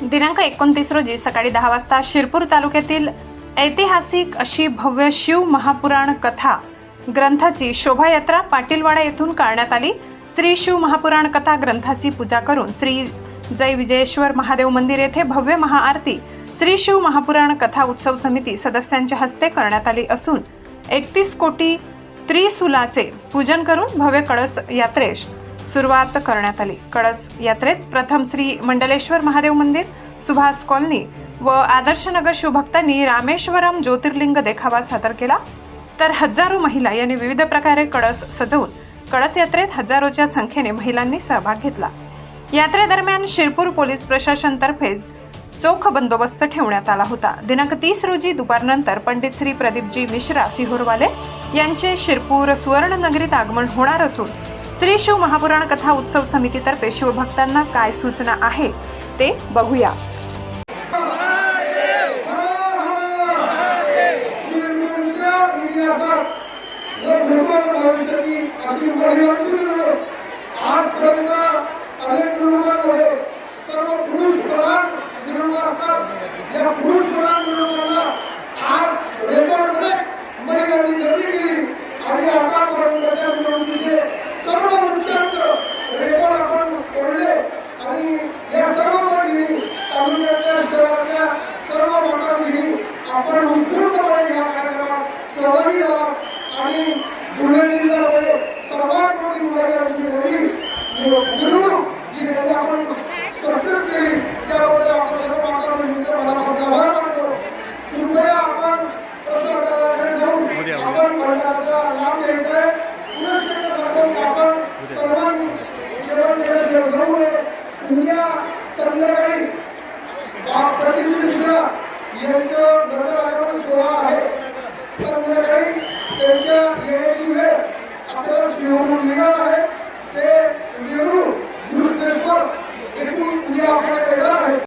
दिनांक एकोणतीस रोजी सकाळी दहा वाजता शिरपूर तालुक्यातील ऐतिहासिक अशी भव्य शिव महापुराण कथा ग्रंथाची शोभायात्रा पाटीलवाडा येथून काढण्यात आली. श्री शिव महापुराण कथा ग्रंथाची पूजा करून श्री जय विजयेश्वर महादेव मंदिर येथे भव्य महाआरती श्री शिव महापुराण कथा उत्सव समिती सदस्यांच्या हस्ते करण्यात आली असून एकतीस कोटी त्रिसुलाचे पूजन करून भव्य कळस यात्रेस सुरुवात करण्यात आली. कळस यात्रेत प्रथम श्री मंडलेश्वर महादेव मंदिर सुभाष कॉलनी व आदर्शनगर शिवभक्तांनी रामेश्वरम ज्योतिर्लिंग देखावा सादर केला. तर हजारो महिला यांनी विविध प्रकारे कळस सजवून कळस यात्रेत हजारोच्या संख्येने महिलांनी सहभाग घेतला. यात्रेदरम्यान शिरपूर पोलीस प्रशासनतर्फे चोख बंदोबस्त ठेवण्यात आला होता. दिनांक तीस रोजी दुपारनंतर पंडित श्री प्रदीपजी मिश्रा सिहोरवाले यांचे शिरपूर सुवर्णनगरीत आगमन होणार असून श्री शिव महापुराण कथा उत्सव समितीतर्फे शिवभक्तांना काय सूचना आहे ते बघूया. आजपर्यंत अनेक सर्व पुरुष असतात या पुरुष प्रधान मिळवणुकांना आज रेकॉर्डमध्ये महिलांनी गर्दी केली आणि आतापर्यंतच्या मिळवणुकीचे सर्व उच्चांक रेकॉर्ड आपण तोडले आणि या सर्व भगिनी तालुक्यातल्या शहरातल्या सर्व माता भगिनी आपण उत्स्फूर्तपणे या कार्यक्रमात सहभागी झाला आणि धुळे जिल्ह्यामध्ये सर्वात मोठी महिलांची रॅली ही आपण सक्सेस केली. त्याबद्दल आपण सर्व माता भगिनींचे मनापासून आभार मानतो. कृपया आपण जाऊन आपण भंडाराचा लाभ घ्यायचा आहे. पुनश्च सांगतो की आपण सर्वांनी जेवण केल्याशिवाय जाऊ नये उद्या संध्याकाळी प्रतीची